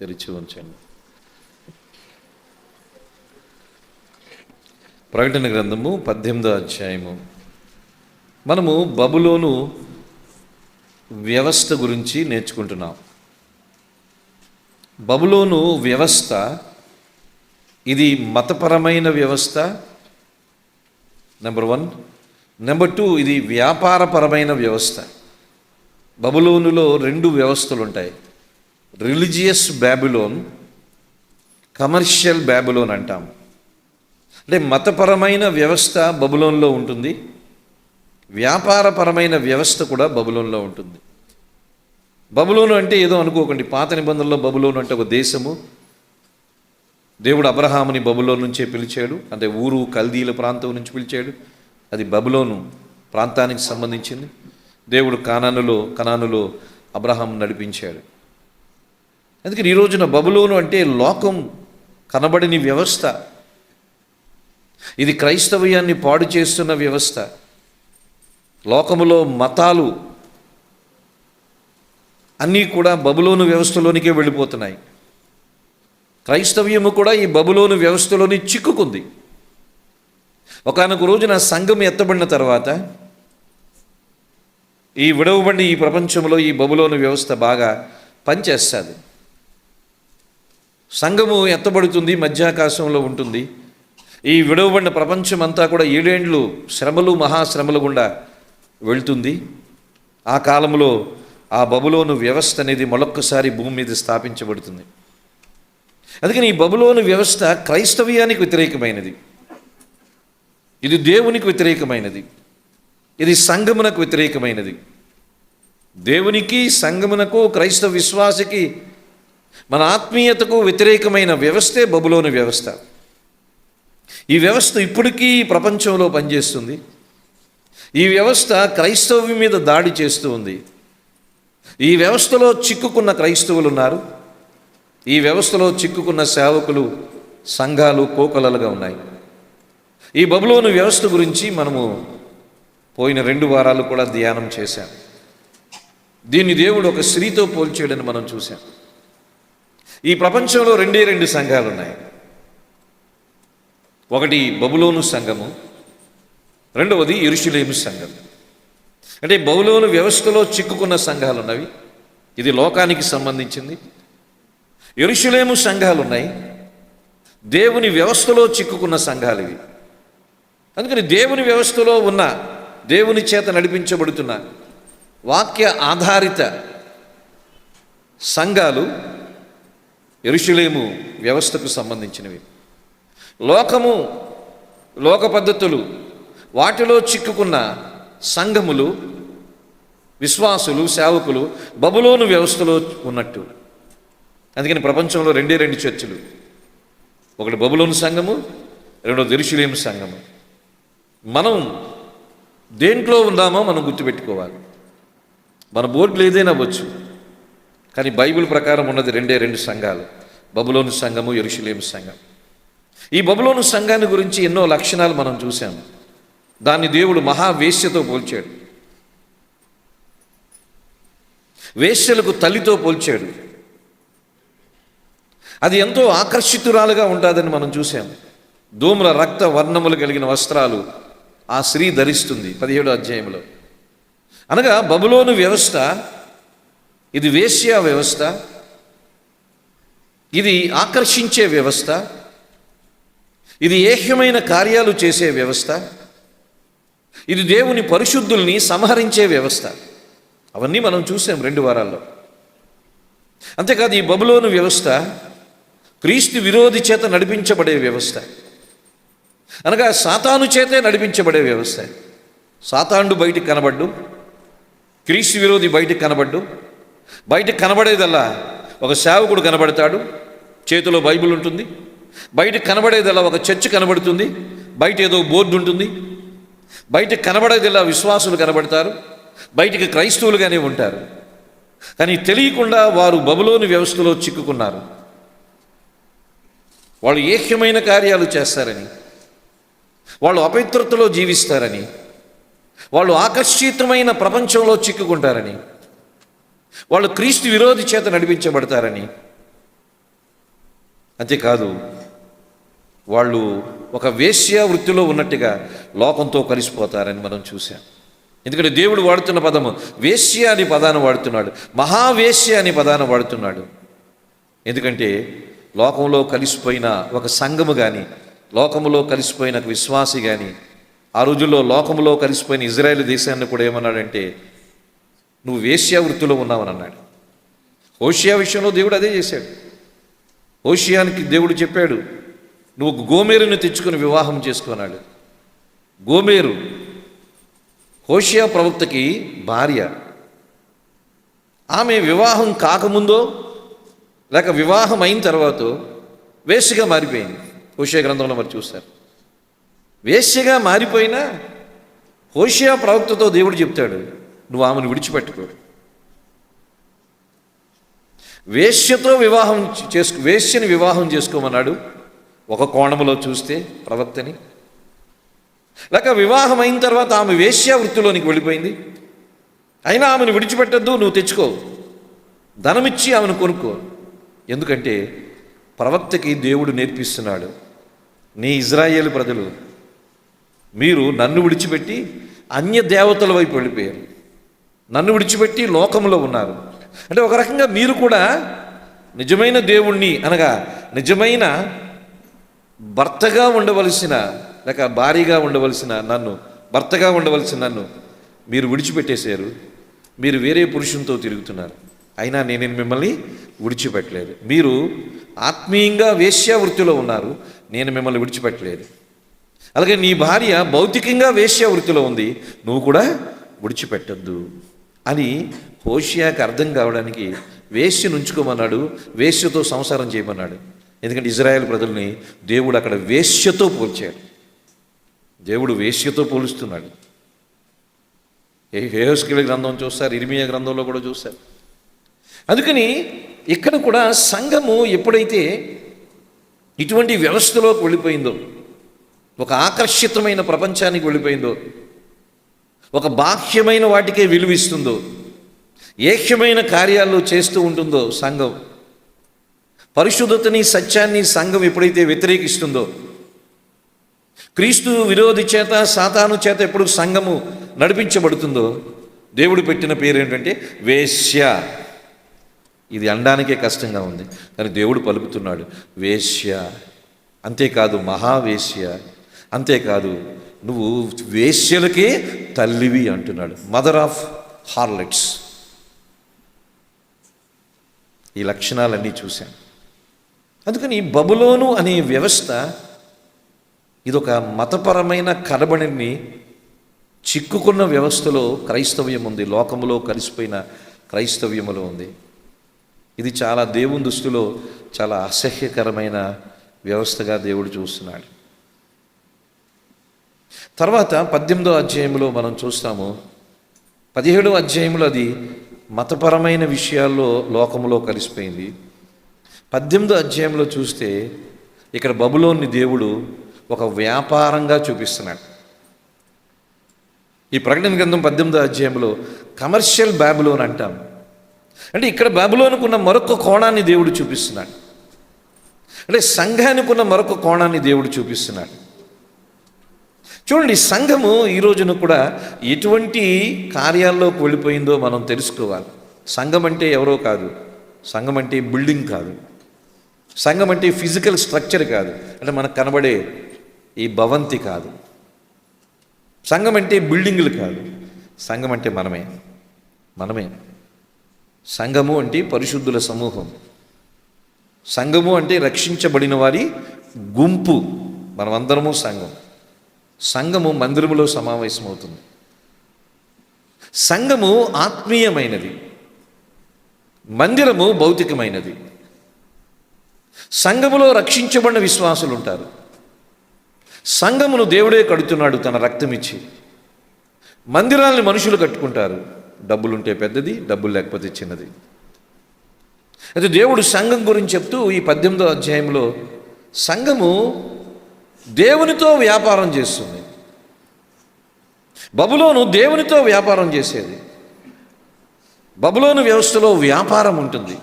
తెరిచి ఉంచండి. ప్రకటన గ్రంథము పద్దెనిమిదో అధ్యాయము. మనము బబులోను వ్యవస్థ గురించి నేర్చుకుంటున్నాం. బబులోను వ్యవస్థ ఇది మతపరమైన వ్యవస్థ నెంబర్ వన్. నెంబర్ టూ ఇది వ్యాపారపరమైన వ్యవస్థ. బబులోనులో రెండు వ్యవస్థలు ఉంటాయి రిలీజియస్ బ్యాబులోన్ కమర్షియల్ బ్యాబులోన్ అంటాం. అంటే మతపరమైన వ్యవస్థ బబులోన్లో ఉంటుంది. వ్యాపారపరమైన వ్యవస్థ కూడా బబులోన్లో ఉంటుంది. బబులోను అంటే ఏదో అనుకోకండి. పాత నిబంధనలో బబులోను అంటే ఒక దేశము. దేవుడు అబ్రహాముని బబులో నుంచే పిలిచాడు. అంటే ఊరు కల్దీల ప్రాంతం నుంచి పిలిచాడు. అది బబులోను ప్రాంతానికి సంబంధించింది. దేవుడు కానానులో కనానులో అబ్రహాం నడిపించాడు. అందుకని ఈ రోజున బబులోను అంటే లోకం కనబడిని వ్యవస్థ. ఇది క్రైస్తవ్యాన్ని పాడు చేస్తున్న వ్యవస్థ. లోకములో మతాలు అన్నీ కూడా బబులోను వ్యవస్థలోనికే వెళ్ళిపోతున్నాయి. క్రైస్తవ్యము కూడా ఈ బబులోను వ్యవస్థలోని చిక్కుకుంది. ఒకనొక రోజున సంఘం ఎత్తబడిన తర్వాత ఈ విడవబడి ఈ ప్రపంచంలో ఈ బబులోను వ్యవస్థ బాగా పనిచేస్తుంది. సంఘము ఎత్తబడుతుంది మధ్యాకాశంలో ఉంటుంది. ఈ విడవబడిన ప్రపంచం అంతా కూడా ఏడేండ్లు శ్రమలు మహాశ్రమలు గుండా వెళ్తుంది. ఆ కాలంలో ఆ బబులోను వ్యవస్థ అనేది మరొక్కసారి భూమి మీద స్థాపించబడుతుంది. అందుకని ఈ బబులోను వ్యవస్థ క్రైస్తవ్యానికి వ్యతిరేకమైనది. ఇది దేవునికి వ్యతిరేకమైనది. ఇది సంగమునకు వ్యతిరేకమైనది. దేవునికి సంగమునకు క్రైస్తవ విశ్వాసకి మన ఆత్మీయతకు వ్యతిరేకమైన వ్యవస్థే బబులోని వ్యవస్థ. ఈ వ్యవస్థ ఇప్పటికీ ప్రపంచంలో పనిచేస్తుంది. ఈ వ్యవస్థ క్రైస్తవ్యం మీద దాడి చేస్తూ ఉంది. ఈ వ్యవస్థలో చిక్కుకున్న క్రైస్తవులు ఉన్నారు ఈ వ్యవస్థలో చిక్కుకున్న సేవకులు సంఘాలు కోకలలుగా ఉన్నాయి. ఈ బబులోను వ్యవస్థ గురించి మనము పోయిన రెండు వారాలు కూడా ధ్యానం చేశాం. దీన్ని దేవుడు ఒక స్త్రీతో పోల్చేయడని మనం చూసాం ఈ ప్రపంచంలో రెండే రెండు సంఘాలు ఉన్నాయి ఒకటి బబులోను సంఘము రెండవది ఇరుషులేము సంఘం. అంటే బబులోను వ్యవస్థలో చిక్కుకున్న సంఘాలు ఉన్నవి ఇది లోకానికి సంబంధించింది. ఇరుషులేము సంఘాలు ఉన్నాయి దేవుని వ్యవస్థలో చిక్కుకున్న సంఘాలు ఇవి. అందుకని దేవుని వ్యవస్థలో ఉన్న దేవుని చేత నడిపించబడుతున్న వాక్య ఆధారిత సంఘాలు ఎరుషులేము వ్యవస్థకు సంబంధించినవి. లోకము లోక పద్ధతులు వాటిలో చిక్కుకున్న సంఘములు విశ్వాసులు సేవకులు బబులోను వ్యవస్థలో ఉన్నట్టు. అందుకని ప్రపంచంలో రెండే రెండు చర్చిలు. ఒకటి బబులోను సంఘము రెండోది ఎరుషులేము సంఘము. మనం దేంట్లో ఉన్నామో మనం గుర్తుపెట్టుకోవాలి. మన బోర్డులు ఏదైనా అవ్వచ్చు. కానీ బైబిల్ ప్రకారం ఉన్నది రెండే రెండు సంఘాలు. బబులోను సంఘము ఎరుషులేము సంఘం. ఈ బబులోను సంఘాన్ని గురించి ఎన్నో లక్షణాలు మనం చూసాము దాన్ని దేవుడు మహావేశ్యతో పోల్చాడు. వేశ్యలకు తల్లితో పోల్చాడు. అది ఎంతో ఆకర్షితురాలుగా ఉంటుందని మనం చూసాం ధూమ్ర రక్త వర్ణములు కలిగిన వస్త్రాలు ఆ స్త్రీ ధరిస్తుంది పదిహేడు అధ్యాయంలో. అనగా బబులోను వ్యవస్థ ఇది వేశ్య వ్యవస్థ. ఇది ఆకర్షించే వ్యవస్థ. ఇది ఏహ్యమైన కార్యాలు చేసే వ్యవస్థ. ఇది దేవుని పరిశుద్ధుల్ని సంహరించే వ్యవస్థ. అవన్నీ మనం చూసాం రెండు వారాల్లో. అంతేకాదు ఈ బబులోను వ్యవస్థ క్రీస్తు విరోధి చేత నడిపించబడే వ్యవస్థ. అనగా సాతాను చేతే నడిపించబడే వ్యవస్థ. సాతాండు బయటికి కనబడ్డు క్రీస్తు విరోధి బయటికి కనబడ్డు బయట కనబడేదల్లా ఒక సేవకుడు కనబడతాడు చేతిలో బైబిల్ ఉంటుంది. బయట కనబడేదల్లా ఒక చర్చ్ కనబడుతుంది బయట ఏదో బోర్డు ఉంటుంది. బయట కనబడేదిలా విశ్వాసులు కనబడతారు బయటికి క్రైస్తవులుగానే ఉంటారు. కానీ తెలియకుండా వారు బబులోని వ్యవస్థలో చిక్కుకున్నారు. వాళ్ళు ఏహ్యమైన కార్యాలు చేస్తారని వాళ్ళు అపవిత్రతలో జీవిస్తారని వాళ్ళు ఆకర్షితమైన ప్రపంచంలో చిక్కుకుంటారని వాళ్ళు క్రీస్తు విరోధి చేత నడిపించబడతారని. అంతేకాదు వాళ్ళు ఒక వేశ్య వృత్తిలో ఉన్నట్టుగా లోకంతో కలిసిపోతారని మనం చూసాం ఎందుకంటే దేవుడు వాడుతున్న పదము వేశ్య అని పదాన్ని వాడుతున్నాడు మహావేశ్య అని పదాన్ని వాడుతున్నాడు. ఎందుకంటే లోకంలో కలిసిపోయిన ఒక సంఘము కానీ లోకములో కలిసిపోయిన ఒక విశ్వాసి కానీ ఆ రోజుల్లో లోకములో కలిసిపోయిన ఇజ్రాయెల్ దేశాన్ని కూడా ఏమన్నాడంటే నువ్వు వేశ్యా వృత్తిలో ఉన్నావని అన్నాడు. ఓషియా విషయంలో దేవుడు అదే చేశాడు. ఓషియానికి దేవుడు చెప్పాడు నువ్వు ఒక గోమేరుని తెచ్చుకుని వివాహం చేసుకున్నాడు గోమేరు హోషియా ప్రవక్తకి భార్య. ఆమె వివాహం కాకముందో లేక వివాహం అయిన తర్వాత వేశ్యగా మారిపోయింది. హోషియా గ్రంథంలో మరి చూస్తారు. వేశ్యగా మారిపోయినా హోషియా ప్రవక్తతో దేవుడు చెప్తాడు నువ్వు ఆమెను విడిచిపెట్టుకో. వేశ్యతో వివాహం చేసుకు వేశ్యని వివాహం చేసుకోమన్నాడు. ఒక కోణములో చూస్తే ప్రవక్తని. లేక వివాహం అయిన తర్వాత ఆమె వేశ్యా వృత్తిలోనికి వెళ్ళిపోయింది. అయినా ఆమెను విడిచిపెట్టద్దు నువ్వు తెచ్చుకో. ధనమిచ్చి ఆమెను కొనుక్కో. ఎందుకంటే ప్రవక్తకి దేవుడు నేర్పిస్తున్నాడు. నీ ఇజ్రాయేల్ ప్రజలు మీరు నన్ను విడిచిపెట్టి అన్య దేవతల వైపు వెళ్ళిపోయారు. నన్ను విడిచిపెట్టి లోకంలో ఉన్నారు. అంటే ఒక రకంగా మీరు కూడా నిజమైన దేవుణ్ణి అనగా నిజమైన భర్తగా ఉండవలసిన లేక భారీగా ఉండవలసిన నన్ను భర్తగా ఉండవలసిన నన్ను మీరు విడిచిపెట్టేశారు. మీరు వేరే పురుషునితో తిరుగుతున్నారు. అయినా నేను మిమ్మల్ని విడిచిపెట్టలేదు. మీరు ఆత్మీయంగా వేశ్యా వృత్తిలో ఉన్నారు. నేను మిమ్మల్ని విడిచిపెట్టలేదు. అలాగే నీ భార్య భౌతికంగా వేశ్యా వృత్తిలో ఉంది. నువ్వు కూడా విడిచిపెట్టద్దు. అని హోషియాకి అర్థం కావడానికి వేశ్యను ఉంచుకోమన్నాడు వేశ్యతో సంసారం చేయమన్నాడు. ఎందుకంటే ఇజ్రాయెల్ ప్రజల్ని దేవుడు అక్కడ వేశ్యతో పోల్చాడు. దేవుడు వేశ్యతో పోలుస్తున్నాడు. ఏ హేహస్కిల గ్రంథం చూస్తారు ఇరిమియా గ్రంథంలో కూడా చూస్తారు. అందుకని ఇక్కడ కూడా సంఘము ఎప్పుడైతే ఇటువంటి వ్యవస్థలోకి వెళ్ళిపోయిందో ఒక ఆకర్షితమైన ప్రపంచానికి వెళ్ళిపోయిందో ఒక బాహ్యమైన వాటికే విలువిస్తుందో ఏక్ష్యమైన కార్యాలు చేస్తూ ఉంటుందో సంఘం. పరిశుద్ధతని సత్యాన్ని సంఘం ఎప్పుడైతే వ్యతిరేకిస్తుందో క్రీస్తు విరోధి చేత సాతాను చేత ఎప్పుడు సంఘము నడిపించబడుతుందో దేవుడు పెట్టిన పేరు ఏంటంటే వేశ్య. ఇది అనడానికే కష్టంగా ఉంది కానీ దేవుడు పలుకుతున్నాడు వేశ్య. అంతేకాదు మహావేశ్య. అంతేకాదు నువ్వు వేశ్యలకే తల్లివి అంటున్నాడు మదర్ ఆఫ్ హార్లెట్స్ ఈ లక్షణాలన్నీ చూశాను. అందుకని బబులోను అనే వ్యవస్థ ఇదొక మతపరమైన కలబడిని చిక్కుకున్న వ్యవస్థలో క్రైస్తవ్యం ఉంది లోకములో కలిసిపోయిన క్రైస్తవ్యములో ఉంది. ఇది చాలా దేవుని దృష్టిలో చాలా అసహ్యకరమైన వ్యవస్థగా దేవుడు చూస్తున్నాడు. తర్వాత పద్దెనిమిదో అధ్యాయంలో మనం చూస్తాము. పదిహేడో అధ్యాయంలో అది మతపరమైన విషయాల్లో లోకములో కలిసిపోయింది. పద్దెనిమిదో అధ్యాయంలో చూస్తే ఇక్కడ బబులోని దేవుడు ఒక వ్యాపారంగా చూపిస్తున్నాడు. ఈ ప్రకటన గ్రంథం పద్దెనిమిదో అధ్యాయంలో కమర్షియల్ బ్యాబులోన్ అంటాం. అంటే ఇక్కడ బాబులోనికి ఉన్న మరొక కోణాన్ని దేవుడు చూపిస్తున్నాడు. అంటే సంఘానికి ఉన్న మరొక కోణాన్ని దేవుడు చూపిస్తున్నాడు. చూడండి సంఘము ఈ రోజున కూడా ఎటువంటి కార్యాల్లోకి వెళ్ళిపోయిందో మనం తెలుసుకోవాలి. సంఘం అంటే ఎవరో కాదు. సంఘం అంటే బిల్డింగ్ కాదు. సంఘం అంటే ఫిజికల్ స్ట్రక్చర్ కాదు. అంటే మనకు కనబడే ఈ భవంతి కాదు. సంఘం అంటే బిల్డింగులు కాదు. సంఘం అంటే మనమే. మనమే. సంఘము అంటే పరిశుద్ధుల సమూహం. సంఘము అంటే రక్షించబడిన వారి గుంపు. మనమందరము సంఘం. సంఘము మందిరములో సమావేశమవుతుంది. సంఘము ఆత్మీయమైనది. మందిరము భౌతికమైనది. సంఘములో రక్షించబడిన విశ్వాసులు ఉంటారు సంఘమును దేవుడే కడుతున్నాడు తన రక్తమిచ్చి. మందిరాల్ని మనుషులు కట్టుకుంటారు. డబ్బులుంటే పెద్దది డబ్బులు లేకపోతే చిన్నది. అయితే దేవుడు సంఘం గురించి చెప్తూ ఈ పద్దెనిమిదో అధ్యాయంలో సంఘము దేవునితో వ్యాపారం చేస్తుంది. బబులోను దేవునితో వ్యాపారం చేసేది. బబులోను వ్యవస్థలో వ్యాపారం ఉంటుంది.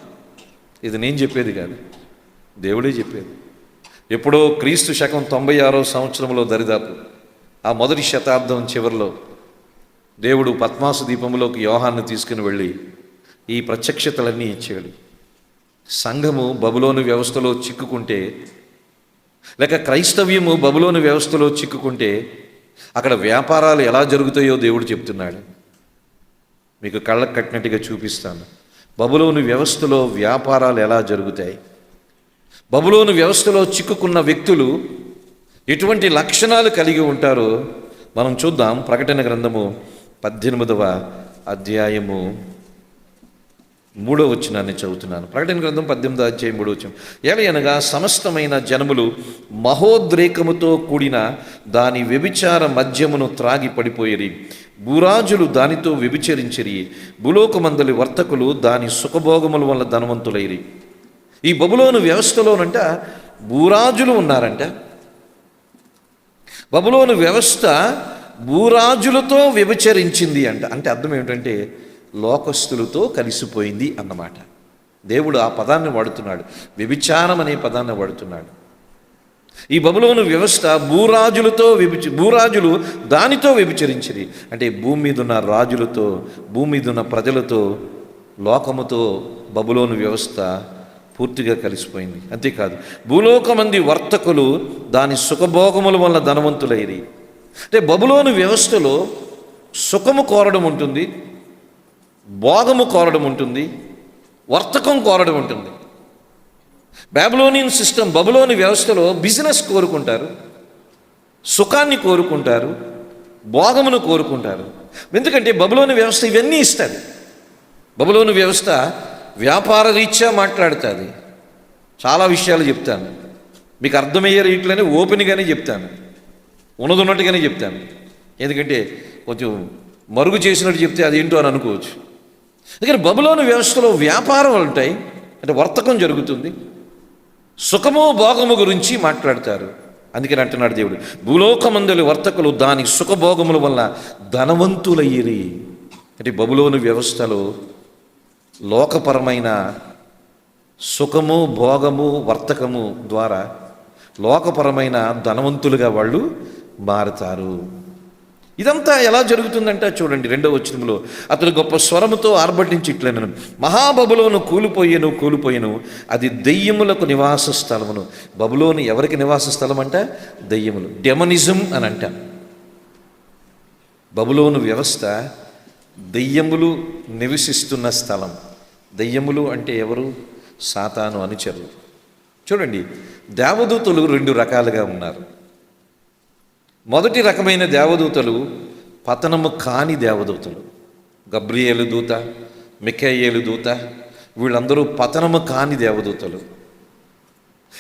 ఇది నేను చెప్పేది కాదు. దేవుడే చెప్పేది. ఎప్పుడో క్రీస్తు శకం తొంభై ఆరో సంవత్సరంలో దరిదాపు ఆ మొదటి శతాబ్దం చివరిలో దేవుడు పద్మాసు దీపంలోకి యోహాన్ని తీసుకుని వెళ్ళి ఈ ప్రత్యక్షతలన్నీ ఇచ్చాడు సంఘము బబులోని వ్యవస్థలో చిక్కుకుంటే లేక క్రైస్తవ్యము బబులోని వ్యవస్థలో చిక్కుకుంటే అక్కడ వ్యాపారాలు ఎలా జరుగుతాయో దేవుడు చెప్తున్నాడు. మీకు కళ్ళకు కట్టినట్టుగా చూపిస్తాను. బబులోని వ్యవస్థలో వ్యాపారాలు ఎలా జరుగుతాయి? బబులోని వ్యవస్థలో చిక్కుకున్న వ్యక్తులు ఎటువంటి లక్షణాలు కలిగి ఉంటారో మనం చూద్దాం ప్రకటన గ్రంథము పద్దెనిమిదవ అధ్యాయము. మూడో వచ్చినాన్ని చదువుతున్నాను. ప్రకటన గ్రంథం పద్దెనిమిది అధ్యాయం మూడో వచ్చిన ఏలయనగా సమస్తమైన జనములు మహోద్రేకముతో కూడిన దాని వ్యభిచార మద్యమును త్రాగి పడిపోయేది భూరాజులు దానితో వ్యభిచరించిరి. భూలోకమందలి వర్తకులు దాని సుఖభోగముల వల్ల ధనవంతులైరి. ఈ బబులోను వ్యవస్థలోనంట భూరాజులు ఉన్నారంట. బబులోను వ్యవస్థ భూరాజులతో వ్యభిచరించింది అంట. అంటే అర్థం ఏమిటంటే లోకస్తులతో కలిసిపోయింది అన్నమాట. దేవుడు ఆ పదాన్ని వాడుతున్నాడు. వ్యభిచారం అనే పదాన్ని వాడుతున్నాడు. ఈ బబులోను వ్యవస్థ భూరాజులతో వ్యభిచ భూరాజులు దానితో వ్యభిచరించింది. అంటే భూమి మీద ఉన్న రాజులతో భూమి మీద ఉన్న ప్రజలతో లోకముతో బబులోను వ్యవస్థ పూర్తిగా కలిసిపోయింది. అంతేకాదు భూలోకమంది వర్తకులు దాని సుఖభోగముల వల్ల ధనవంతులైరి. అంటే బబులోను వ్యవస్థలో సుఖము కోరడం ఉంటుంది భోగము కోరడం ఉంటుంది వర్తకం కోరడం ఉంటుంది. బ్యాబులోనియన్ సిస్టమ్ బబులోని వ్యవస్థలో బిజినెస్ కోరుకుంటారు సుఖాన్ని కోరుకుంటారు భోగమును కోరుకుంటారు. ఎందుకంటే బబులోని వ్యవస్థ ఇవన్నీ ఇస్తుంది. బబులోని వ్యవస్థ వ్యాపార రీత్యా మాట్లాడుతుంది. చాలా విషయాలు చెప్తాను. మీకు అర్థమయ్యే రీట్లోనే ఓపెన్గానే చెప్తాను. ఉన్నది ఉన్నట్టుగానే చెప్తాను. ఎందుకంటే కొంచెం మరుగు చేసినట్టు చెప్తే అది ఏంటో అని అనుకోవచ్చు. అందుకని బబులోని వ్యవస్థలో వ్యాపారం ఉంటాయి. అంటే వర్తకం జరుగుతుంది. సుఖము భోగము గురించి మాట్లాడతారు. అందుకని అంటున్నాడు దేవుడు. భూలోకమందులు వర్తకులు దాని సుఖభోగముల వల్ల ధనవంతులయ్యిరి. అంటే బబులోని వ్యవస్థలో లోకపరమైన సుఖము భోగము వర్తకము ద్వారా లోకపరమైన ధనవంతులుగా వాళ్ళు మారుతారు. ఇదంతా ఎలా జరుగుతుందంటే చూడండి రెండవ వచనంలో అతడు గొప్ప స్వరముతో ఆర్భటించి ఇట్లనను మహాబబులోను కూలిపోయేను కూలిపోయేను. అది దెయ్యములకు నివాస స్థలమును. బబులోను ఎవరికి నివాస స్థలం అంట దెయ్యములు. డెమనిజం అని అంట బబులోను వ్యవస్థ దెయ్యములు నివసిస్తున్న స్థలం. దెయ్యములు అంటే ఎవరు? సాతాను అనుచరులు. చూడండి దేవదూతులు రెండు రకాలుగా ఉన్నారు. మొదటి రకమైన దేవదూతలు పతనము కాని దేవదూతలు. గబ్రియేలు దూత మికేయేలు దూత వీళ్ళందరూ పతనము కాని దేవదూతలు.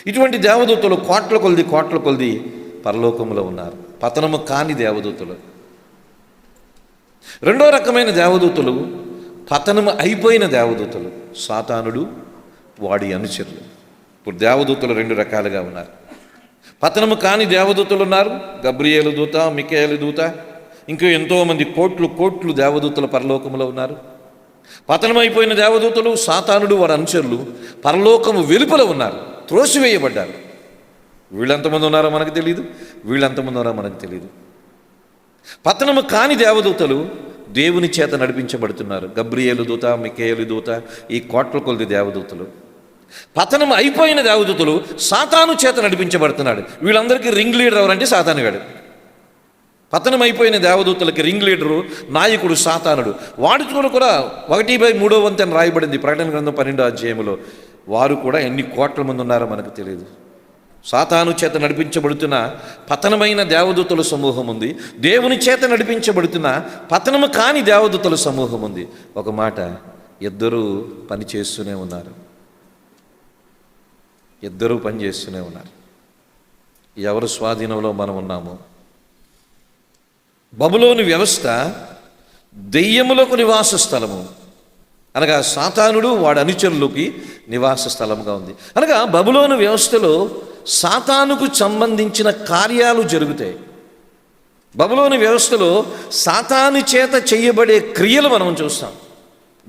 ఇటువంటి దేవదూతలు కోట్ల కొలది కోట్ల కొలది పరలోకంలో ఉన్నారు. పతనము కాని దేవదూతలు. రెండో రకమైన దేవదూతలు పతనము అయిపోయిన దేవదూతలు. సాతానుడు వాడి అనుచరులు. ఇప్పుడు దేవదూతలు రెండు రకాలుగా ఉన్నారు. పతనము కాని దేవదూతలు ఉన్నారు. గబ్రియేలు దూత మికేయలు దూత ఇంకా ఎంతోమంది కోట్లు కోట్లు దేవదూతల పరలోకములో ఉన్నారు. పతనమైపోయిన దేవదూతలు సాతానుడు వారి అనుచరులు పరలోకము వెలుపల ఉన్నారు. త్రోసివేయబడ్డారు. వీళ్ళెంతమంది ఉన్నారో మనకు తెలియదు వీళ్ళెంతమంది ఉన్నారో మనకు తెలియదు పతనము కాని దేవదూతలు దేవుని చేత నడిపించబడుతున్నారు. గబ్రియేలు దూత మికేయలు దూత ఈ కోట్ల కొలిది దేవదూతలు. పతనం అయిపోయిన దేవదూతలు సాతాను చేత నడిపించబడుతున్నాడు. వీళ్ళందరికీ రింగ్ లీడర్ ఎవరంటే సాతానుగాడు పతనం అయిపోయిన దేవదూతలకి రింగ్ లీడరు నాయకుడు సాతానుడు. వాడితో కూడా ఒకటి బై మూడో వంతెన రాయబడింది ప్రకటన గ్రంథం పన్నెండో అధ్యాయంలో వారు కూడా ఎన్ని కోట్ల మంది ఉన్నారో మనకు తెలియదు. సాతాను చేత నడిపించబడుతున్న పతనమైన దేవదూతల సమూహం ఉంది. దేవుని చేత నడిపించబడుతున్న పతనము కాని దేవదూతల సమూహం ఉంది. ఒక మాట ఇద్దరూ పని చేస్తూనే ఉన్నారు. ఇద్దరూ పని చేస్తూనే ఉన్నారు. ఎవరు స్వాధీనంలో మనం ఉన్నాము? బబులోని వ్యవస్థ దెయ్యములకు నివాస స్థలము. అనగా సాతానుడు వాడి అనుచరులకి నివాస స్థలంగా ఉంది. అనగా బబులోని వ్యవస్థలో సాతానుకు సంబంధించిన కార్యాలు జరుగుతాయి. బబులోని వ్యవస్థలో సాతాను చేత చేయబడే క్రియలు మనం చూస్తాం.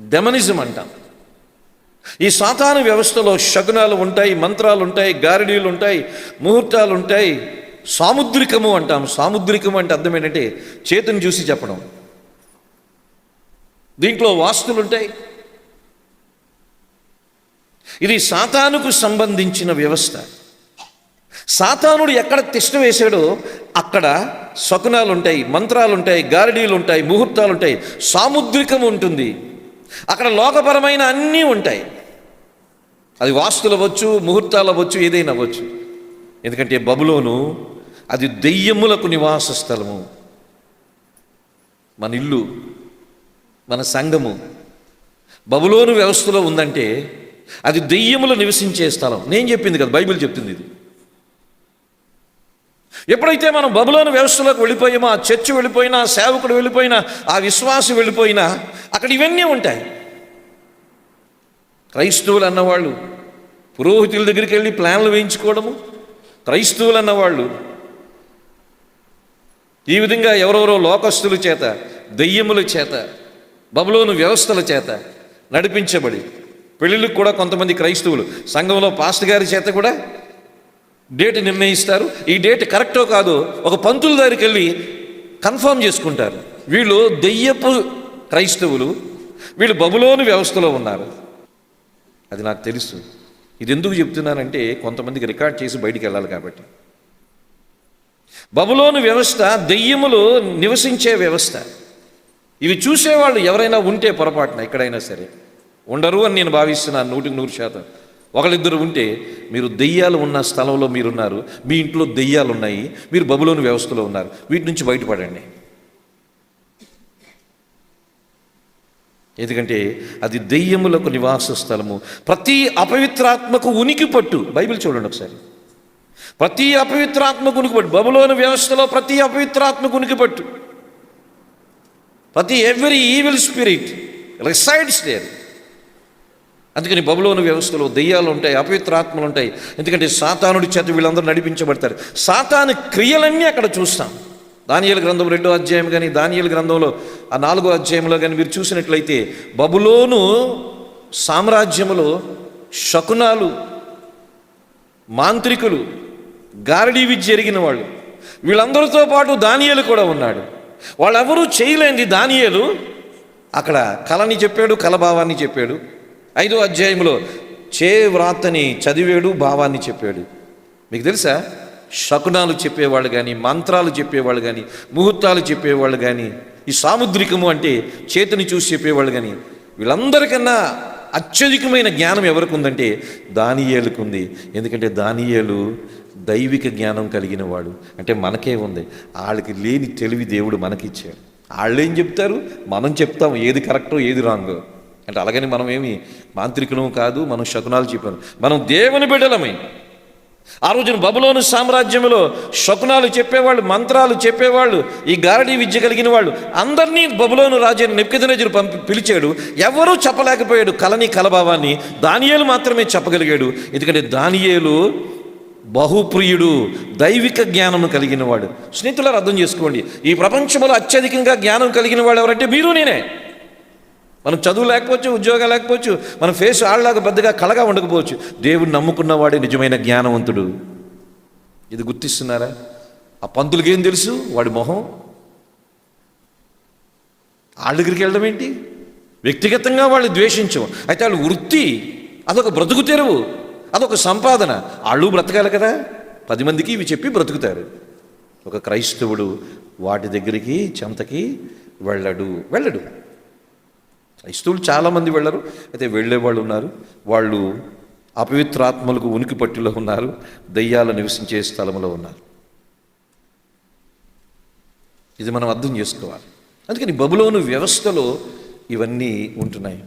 డెమనిజం అంటాం. ఈ సాతాను వ్యవస్థలో శకునాలు ఉంటాయి మంత్రాలు ఉంటాయి గారడీలు ఉంటాయి ముహూర్తాలు ఉంటాయి సాముద్రికము అంటాం. సాముద్రికము అంటే అర్థం ఏంటంటే చేతిని చూసి చెప్పడం. దీంట్లో వాస్తులు ఉంటాయి ఇది సాతానుకు సంబంధించిన వ్యవస్థ. సాతానుడు ఎక్కడ తిష్ట వేశాడో అక్కడ శకునాలు ఉంటాయి మంత్రాలు ఉంటాయి గారడీలు ఉంటాయి ముహూర్తాలు ఉంటాయి సాముద్రికం ఉంటుంది. అక్కడ లోకపరమైన అన్నీ ఉంటాయి. అది వాస్తులు అవ్వచ్చు ముహూర్తాలు అవ్వచ్చు ఏదైనా అవ్వచ్చు. ఎందుకంటే బబులోను అది దెయ్యములకు నివాస స్థలము. మన ఇల్లు మన సంఘము. బబులోను వ్యవస్థలో ఉందంటే అది దెయ్యములు నివసించే స్థలం. నేను చెప్పింది కదా బైబిల్ చెప్తుంది ఇది. ఎప్పుడైతే మనం బబులోను వ్యవస్థలోకి వెళ్ళిపోయామో ఆ చర్చ్ వెళ్ళిపోయినా సేవకుడు వెళ్ళిపోయినా ఆ విశ్వాసం వెళ్ళిపోయినా అక్కడ ఇవన్నీ ఉంటాయి. క్రైస్తవులు అన్నవాళ్ళు పురోహితుల దగ్గరికి వెళ్ళి ప్లాన్లు వేయించుకోవడము క్రైస్తవులు అన్నవాళ్ళు ఈ విధంగా ఎవరెవరో లోకస్తుల చేత దెయ్యముల చేత బబులోను వ్యవస్థల చేత నడిపించబడి పెళ్ళిళ్ళకు కూడా కొంతమంది క్రైస్తవులు సంఘంలో పాస్టర్ గారి చేత కూడా డేట్ నిర్ణయిస్తారు. ఈ డేట్ కరెక్టో కాదో ఒక పంతుల దగ్గరికి వెళ్ళి కన్ఫర్మ్ చేసుకుంటారు. వీళ్ళు దెయ్యపు క్రైస్తవులు వీళ్ళు బబులోను వ్యవస్థలో ఉన్నారు. అది నాకు తెలుసు. ఇది ఎందుకు చెప్తున్నానంటే కొంతమందికి రికార్డ్ చేసి బయటికి వెళ్ళాలి కాబట్టి. బబులోను వ్యవస్థ దెయ్యములు నివసించే వ్యవస్థ. ఇవి చూసేవాళ్ళు ఎవరైనా ఉంటే పొరపాటున ఎక్కడైనా సరే. ఉండరు అని నేను భావిస్తున్నాను నూటికి నూరు శాతం. ఒకళ్ళిద్దరు ఉంటే మీరు దెయ్యాలు ఉన్న స్థలంలో మీరున్నారు. మీ ఇంట్లో దెయ్యాలు ఉన్నాయి మీరు బబులోని వ్యవస్థలో ఉన్నారు. వీటి నుంచి బయటపడండి. ఎందుకంటే అది దెయ్యములకు నివాస స్థలము. ప్రతి అపవిత్రాత్మకు ఉనికి పట్టు. బైబిల్ చూడండి ఒకసారి. ప్రతి అపవిత్రాత్మకు ఉనికి పట్టు. బబులోని వ్యవస్థలో ప్రతి అపవిత్రాత్మకు ఉనికి పట్టు. ప్రతి every evil spirit resides there అందుకని బబులోని వ్యవస్థలో దెయ్యాలు ఉంటాయి అపవిత్రాత్మలు ఉంటాయి. ఎందుకంటే సాతానుడి చేత వీళ్ళందరూ నడిపించబడతారు. సాతాను క్రియలన్నీ అక్కడ చూస్తాం. దానియేలు గ్రంథం రెండో అధ్యాయం కానీ దానియేలు గ్రంథంలో ఆ నాలుగో అధ్యాయంలో కానీ మీరు చూసినట్లయితే బబులోను సామ్రాజ్యములో శకునాలు మాంత్రికులు గారడీ విద్య ఎరిగిన వాళ్ళు. వీళ్ళందరితో పాటు దానియలు కూడా ఉన్నాడు. వాళ్ళెవరూ చేయలేంది దానియలు. అక్కడ కళని చెప్పాడు కలభావాన్ని చెప్పాడు. ఐదో అధ్యాయంలో చే వ్రాతని చదివాడు భావాన్ని చెప్పాడు. మీకు తెలుసా? శకునాలు చెప్పేవాళ్ళు కానీ మంత్రాలు చెప్పేవాళ్ళు కానీ ముహూర్తాలు చెప్పేవాళ్ళు కానీ ఈ సాముద్రికము అంటే చేతిని చూసి చెప్పేవాళ్ళు కానీ వీళ్ళందరికన్నా అత్యధికమైన జ్ఞానం ఎవరికి ఉందంటే దానియేలుకు ఉంది ఎందుకంటే దానియేలు దైవిక జ్ఞానం కలిగిన వాడు అంటే మనకే ఉంది. వాళ్ళకి లేని తెలివి దేవుడు మనకిచ్చాడు. వాళ్ళు ఏం చెప్తారు? మనం చెప్తాం. ఏది కరెక్టో ఏది రాంగో. అంటే అలాగని మనం ఏమి మాంత్రికులం కాదు మనం శకునాలు చెప్పాను మనం దేవుని బిడ్డలమే? ఆ రోజున బబులోను సామ్రాజ్యంలో శకునాలు చెప్పేవాళ్ళు మంత్రాలు చెప్పేవాళ్ళు ఈ గారడీ విద్య కలిగిన వాళ్ళు అందరినీ బబులోను రాజైన నెప్కెదనజరు పంపి పిలిచాడు. ఎవరూ చెప్పలేకపోయాడు కలని కలభావాన్ని. దానియేలు మాత్రమే చెప్పగలిగాడు. ఎందుకంటే దానియేలు బహుప్రియుడు దైవిక జ్ఞానం కలిగిన వాడు స్నేహితులారు అర్థం చేసుకోండి. ఈ ప్రపంచంలో అత్యధికంగా జ్ఞానం కలిగిన వాడు ఎవరంటే మీరు నేనే. మనం చదువు లేకపోవచ్చు ఉద్యోగం లేకపోవచ్చు మన ఫేస్ ఆళ్ళలాగా పెద్దగా కలగా ఉండకపోవచ్చు. దేవుడు నమ్ముకున్నవాడే నిజమైన జ్ఞానవంతుడు. ఇది గుర్తిస్తున్నారా? ఆ పంతులకి ఏం తెలుసు? వాడి మొహం. వాళ్ళ దగ్గరికి వెళ్ళడం ఏంటి? వ్యక్తిగతంగా వాళ్ళు ద్వేషించం అయితే వాళ్ళు వృత్తి అదొక బ్రతుకు తెరువు అదొక సంపాదన. వాళ్ళు బ్రతకాలి కదా? పది మందికి ఇవి చెప్పి బ్రతుకుతారు. ఒక క్రైస్తవుడు వాటి దగ్గరికి చెంతకి వెళ్ళడు. వెళ్ళడు. క్రైస్తవులు చాలామంది వెళ్ళరు. అయితే వెళ్ళేవాళ్ళు ఉన్నారు. వాళ్ళు అపవిత్రాత్మలకు ఉనికి పట్టులో ఉన్నారు. దయ్యాలు నివసించే స్థలంలో ఉన్నారు. ఇది మనం అర్థం చేసుకోవాలి. అందుకని బబులోను వ్యవస్థలో ఇవన్నీ ఉంటున్నాయి.